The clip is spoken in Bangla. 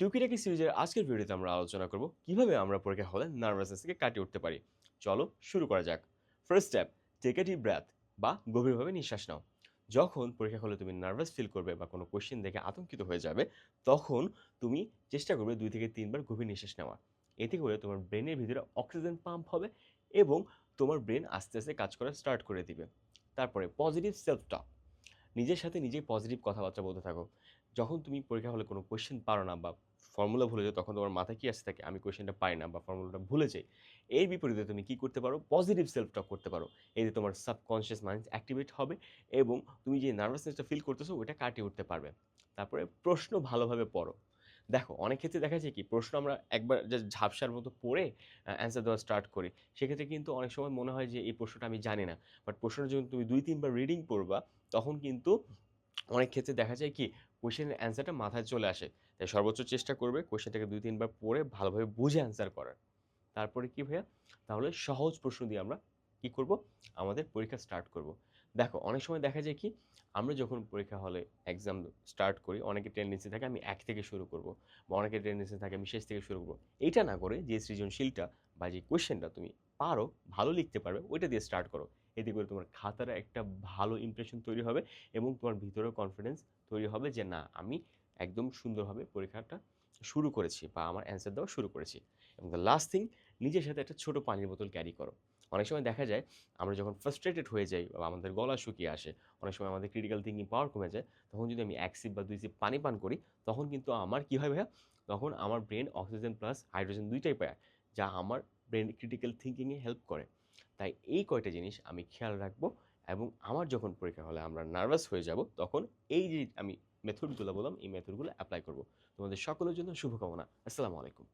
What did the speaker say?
টুকিটাকি সিরিজের আজকের ভিডিওতে আমরা আলোচনা করব কীভাবে আমরা পরীক্ষা হলে নার্ভাসনেসকে কাটিয়ে উঠতে পারি। চলো শুরু করা যাক। First step take a deep breath বা গভীরভাবে নিঃশ্বাস নাও। যখন পরীক্ষা হলে তুমি নার্ভাস ফিল করবে বা কোনো কোশ্চেন দেখে আতঙ্কিত হয়ে যাবে, তখন তুমি চেষ্টা করবে দুই থেকে তিনবার গভীর নিঃশ্বাস নেওয়া। এতে করে তোমার ব্রেনের ভিতরে অক্সিজেন পাম্প হবে এবং তোমার ব্রেন আস্তে আস্তে কাজ করা স্টার্ট করে দিবে। তারপরে পজিটিভ সেলফ টক নিজের সাথে নিজেই পজিটিভ কথাবার্তা বলতে থাকো। যখন তুমি পরীক্ষা হলে কোনো কোয়েশ্চেন পারো না বা ফর্মুলা ভুলে যাও, তখন তোমার মাথায় কী আসতে থাকে? আমি কোয়েশ্চেনটা পাই না বা ফর্মুলাটা ভুলে যাই। এর বিপরীতে তুমি কি করতে পারো? পজিটিভ সেলফ টক করতে পারো। এতে তোমার সাবকনশিয়াস মাইন্ড অ্যাক্টিভেট হবে এবং তুমি যে নার্ভাসনেসটা ফিল করতেছো ওটা কাটিয়ে উঠতে পারবে। তারপরে প্রশ্ন ভালোভাবে পড়ো। দেখো, অনেক ক্ষেত্রে দেখা যায় কি, প্রশ্ন আমরা একবার যে ঝাপসার মতো পড়ে অ্যান্সার দেওয়া স্টার্ট করি। সেক্ষেত্রে কিন্তু অনেক সময় মনে হয় যে, এই প্রশ্নটা আমি জানি না। বাট প্রশ্নটা যখন তুমি দুই, তিনবার রিডিং পড়বা, তখন কিন্তু অনেক ক্ষেত্রে দেখা যায় কি কোয়েশ্চেনের অ্যান্সারটা মাথায় চলে আসে। তাই সর্বোচ্চ চেষ্টা করবে কোয়েশ্চেনটাকে দুই, তিনবার পড়ে ভালোভাবে বুঝে অ্যান্সার করার। তারপরে কি ভাইয়া? তাহলে সহজ প্রশ্ন দিয়ে আমরা কি করব? আমাদের পরীক্ষা স্টার্ট করব। দেখো, অনেক সময় দেখা যায় কি, আমরা যখন পরীক্ষা হলে এক্সাম স্টার্ট করি, অনেকের টেন্ডেন্সি থাকে আমি এক থেকে শুরু করব বা অনেকের টেন্ডেন্সি থাকে আমি শেষ থেকে শুরু করব। এইটা না করে যে সৃজনশীলটা বা যে কোয়েশ্চেনটা তুমি পারো, ভালো লিখতে পারবে, ওইটা দিয়ে স্টার্ট করো। এতে করে তোমার খাতার একটা ভালো ইমপ্রেশন তৈরি হবে এবং তোমার ভিতরেও কনফিডেন্স তৈরি হবে যে না, আমি একদম সুন্দরভাবে পরীক্ষাটা শুরু করেছি বা আমার অ্যান্সার দেওয়া শুরু করেছি। এবং দ্য লাস্ট থিং নিজের সাথে একটা ছোটো পানির বোতল ক্যারি করো। অনেক সময় দেখা যায়, আমরা যখন ফ্রাস্ট্রেটেড হয়ে যাই বা আমাদের গলা শুকিয়ে আসে, অনেক সময় আমাদের ক্রিটিক্যাল থিঙ্কিং পাওয়ার কমে যায়, তখন যদি আমি এক সিপ বা দুই সিপ পানি পান করি, তখন কিন্তু আমার কী হয় ভাইয়া? তখন আমার ব্রেন অক্সিজেন প্লাস হাইড্রোজেন দুইটাই পায়, যা আমার ব্রেন ক্রিটিক্যাল থিঙ্কিংয়ে হেল্প করে। তাই এই কয়টা জিনিস আমি খেয়াল রাখব এবং আমার যখন পরীক্ষা হলে আমরা নার্ভাস হয়ে যাব, তখন এই যে আমি মেথডগুলো বললাম, এই মেথডগুলো অ্যাপ্লাই করব। তোমাদের সকলের জন্য শুভকামনা। আসসালামু আলাইকুম।